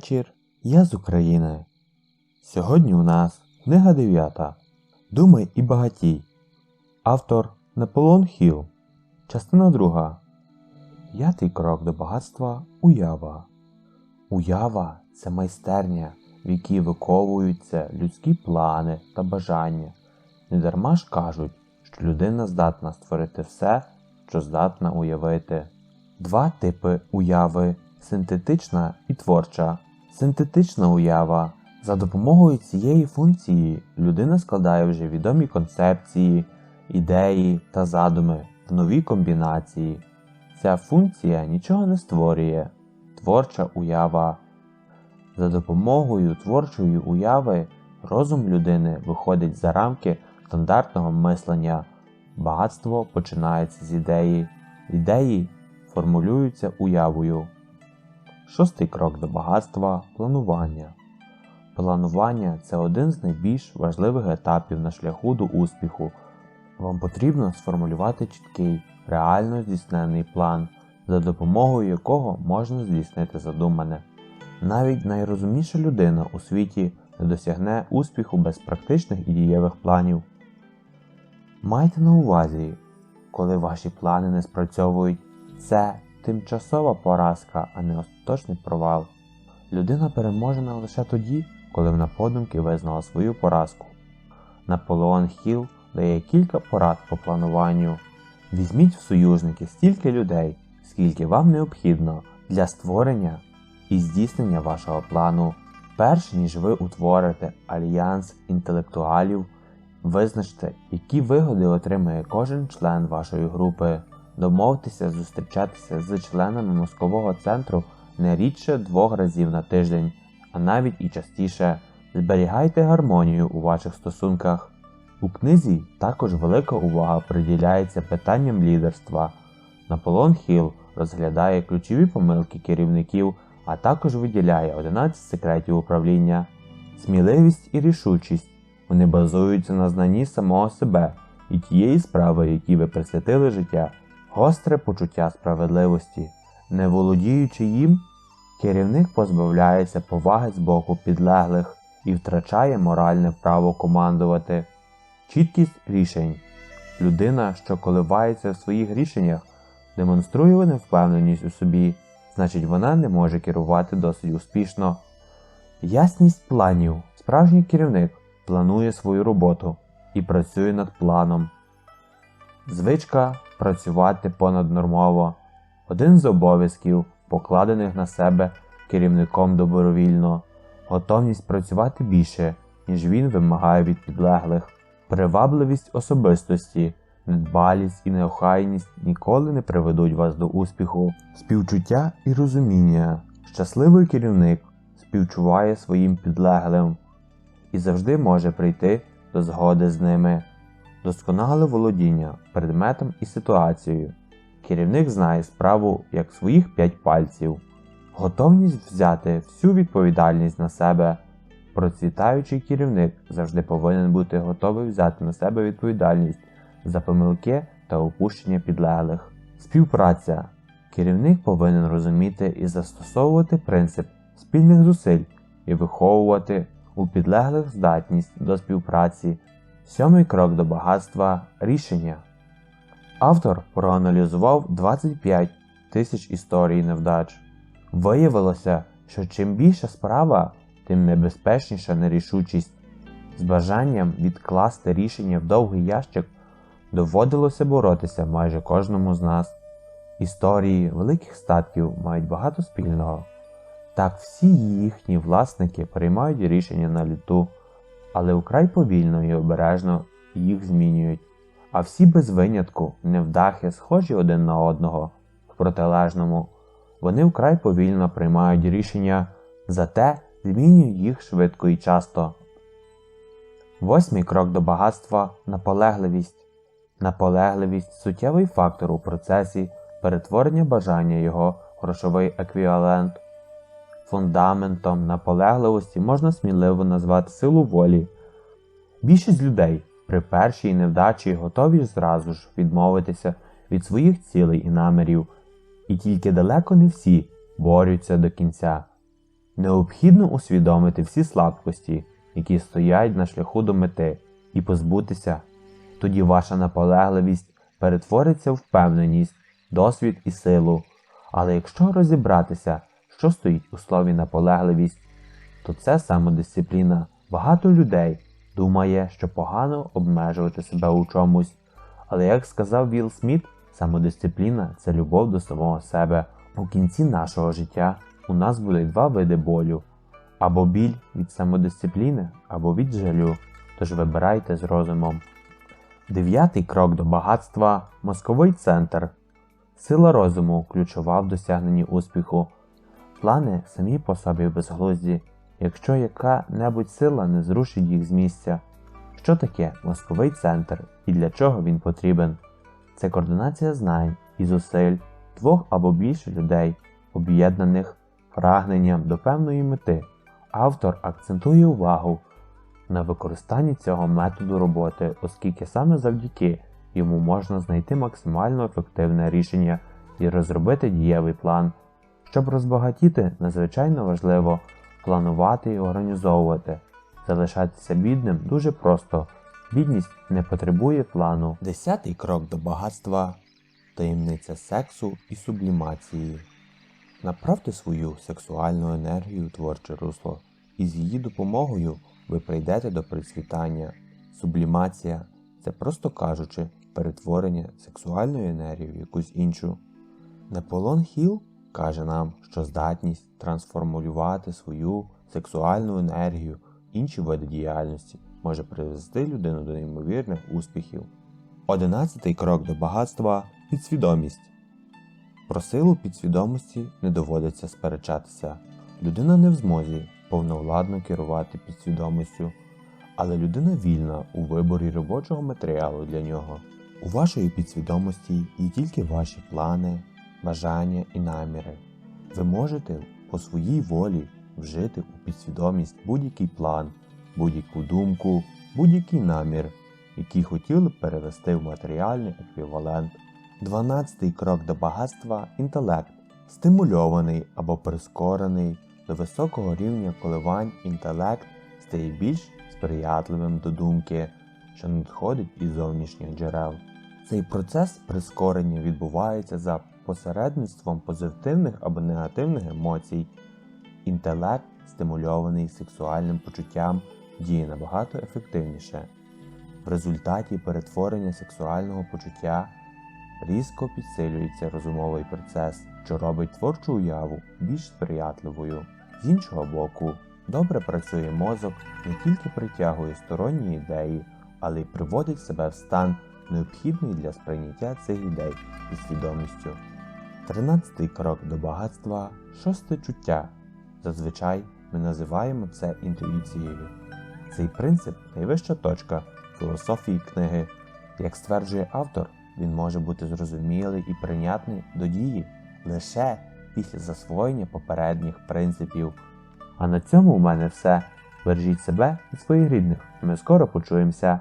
вечір. Я з України. Сьогодні у нас книга 9. Думай і багатій. Автор Наполеон Хіл. Частина 2. П'ятий крок до багатства уява. Уява це майстерня, в якій виковуються людські плани та бажання. Недарма ж кажуть, що людина здатна створити все, що здатна уявити. Два типи уяви синтетична і творча. Синтетична уява. За допомогою цієї функції людина складає вже відомі концепції, ідеї та задуми в нові комбінації. Ця функція нічого не створює. Творча уява. За допомогою творчої уяви розум людини виходить за рамки стандартного мислення. Багатство починається з ідеї. Ідеї формулюються уявою. Шостий крок до багатства планування. Планування це один з найбільш важливих етапів на шляху до успіху. Вам потрібно сформулювати чіткий, реально здійснений план, за допомогою якого можна здійснити задумане. Навіть найрозумніша людина у світі не досягне успіху без практичних і дієвих планів. Майте на увазі, коли ваші плани не спрацьовують, це тимчасова поразка, а не остаточний провал. Людина переможена лише тоді, коли вона подумки визнала свою поразку. Наполеон Хіл дає кілька порад по плануванню. Візьміть в союзники стільки людей, скільки вам необхідно для створення і здійснення вашого плану. Перш ніж ви утворите альянс інтелектуалів, визначте, які вигоди отримає кожен член вашої групи. Домовтеся зустрічатися з членами мозкового центру не рідше двох разів на тиждень, а навіть і частіше. Зберігайте гармонію у ваших стосунках. У книзі також велика увага приділяється питанням лідерства. Наполеон Хіл розглядає ключові помилки керівників, а також виділяє 11 секретів управління. Сміливість і рішучість вони базуються на знанні самого себе і тієї справи, якій ви присвятили життя, гостре почуття справедливості. Не володіючи їм, керівник позбавляється поваги з боку підлеглих і втрачає моральне право командувати. Чіткість рішень. Людина, що коливається в своїх рішеннях, демонструє невпевненість у собі, значить вона не може керувати досить успішно. Ясність планів. Справжній керівник планує свою роботу і працює над планом. Звичка працювати понаднормово. Один з обов'язків, покладених на себе керівником добровільно, готовність працювати більше, ніж він вимагає від підлеглих. Привабливість особистості, недбалість і неохайність ніколи не приведуть вас до успіху, співчуття і розуміння. Щасливий керівник співчуває своїм підлеглим і завжди може прийти до згоди з ними. Досконале володіння предметом і ситуацією. Керівник знає справу як своїх п'ять пальців, готовність взяти всю відповідальність на себе. Процвітаючий керівник завжди повинен бути готовий взяти на себе відповідальність за помилки та упущення підлеглих. Співпраця. Керівник повинен розуміти і застосовувати принцип спільних зусиль і виховувати у підлеглих здатність до співпраці. Сьомий крок до багатства рішення. Автор проаналізував 25 тисяч історій невдач. Виявилося, що чим більша справа, тим небезпечніша нерішучість. З бажанням відкласти рішення в довгий ящик доводилося боротися майже кожному з нас. Історії великих статків мають багато спільного. Так всі їхні власники приймають рішення на літу, але вкрай повільно і обережно їх змінюють. А всі без винятку невдахи схожі один на одного в протилежному. Вони вкрай повільно приймають рішення, зате змінюють їх швидко і часто. Восьмий крок до багатства наполегливість. Наполегливість суттєвий фактор у процесі перетворення бажання його грошовий еквівалент. Фундаментом наполегливості можна сміливо назвати силу волі. Більшість людей при першій невдачі готові зразу ж відмовитися від своїх цілей і намірів, і тільки далеко не всі борються до кінця. Необхідно усвідомити всі слабкості, які стоять на шляху до мети, і позбутися. Тоді ваша наполегливість перетвориться в впевненість, досвід і силу. Але якщо розібратися, що стоїть у слові наполегливість, то це самодисципліна. Багато людей думає, що погано обмежувати себе у чомусь. Але як сказав Вілл Сміт, самодисципліна це любов до самого себе. У кінці нашого життя у нас будуть два види болю: або біль від самодисципліни, або від жалю. Тож вибирайте з розумом. Дев'ятий крок до багатства мозковий центр. Сила розуму ключова в досягненні успіху. Плани самі по собі безглузді, якщо яка-небудь сила не зрушить їх з місця. Що таке мозковий центр і для чого він потрібен? Це координація знань і зусиль двох або більше людей, об'єднаних прагненням до певної мети. Автор акцентує увагу на використанні цього методу роботи, оскільки саме завдяки йому можна знайти максимально ефективне рішення і розробити дієвий план. Щоб розбагатіти, надзвичайно важливо планувати і організовувати. Залишатися бідним дуже просто. Бідність не потребує плану. Десятий крок до багатства таємниця сексу і сублімації. Направте свою сексуальну енергію творче русло, і з її допомогою ви прийдете до процвітання. Сублімація це, просто кажучи, перетворення сексуальної енергії в якусь іншу. Наполон Хіл каже нам, що здатність трансформулювати свою сексуальну енергію інші види діяльності може привести людину до неймовірних успіхів. Одинадцятий крок до багатства підсвідомість. Про силу підсвідомості не доводиться сперечатися. Людина не в змозі повновладно керувати підсвідомістю, але людина вільна у виборі робочого матеріалу для нього. У вашої підсвідомості є тільки ваші плани, бажання і наміри. Ви можете по своїй волі вжити у підсвідомість будь-який план, будь-яку думку, будь-який намір, який хотіли б перевести в матеріальний еквівалент. Дванадцятий крок до багатства інтелект, стимульований або прискорений до високого рівня коливань інтелект стає більш сприятливим до думки, що надходить із зовнішніх джерел. Цей процес прискорення відбувається за посередництвом позитивних або негативних емоцій. Інтелект, стимульований сексуальним почуттям, діє набагато ефективніше. В результаті перетворення сексуального почуття різко підсилюється розумовий процес, що робить творчу уяву більш сприятливою. З іншого боку, добре працює мозок не тільки притягує сторонні ідеї, але й приводить себе в стан, необхідний для сприйняття цих ідей із свідомістю. Тринадцятий крок до багатства шосте чуття. Зазвичай ми називаємо це інтуїцією. Цей принцип найвища точка філософії книги. Як стверджує автор, він може бути зрозумілий і прийнятний до дії лише після засвоєння попередніх принципів. А на цьому у мене все. Бережіть себе і своїх рідних. Ми скоро почуємося.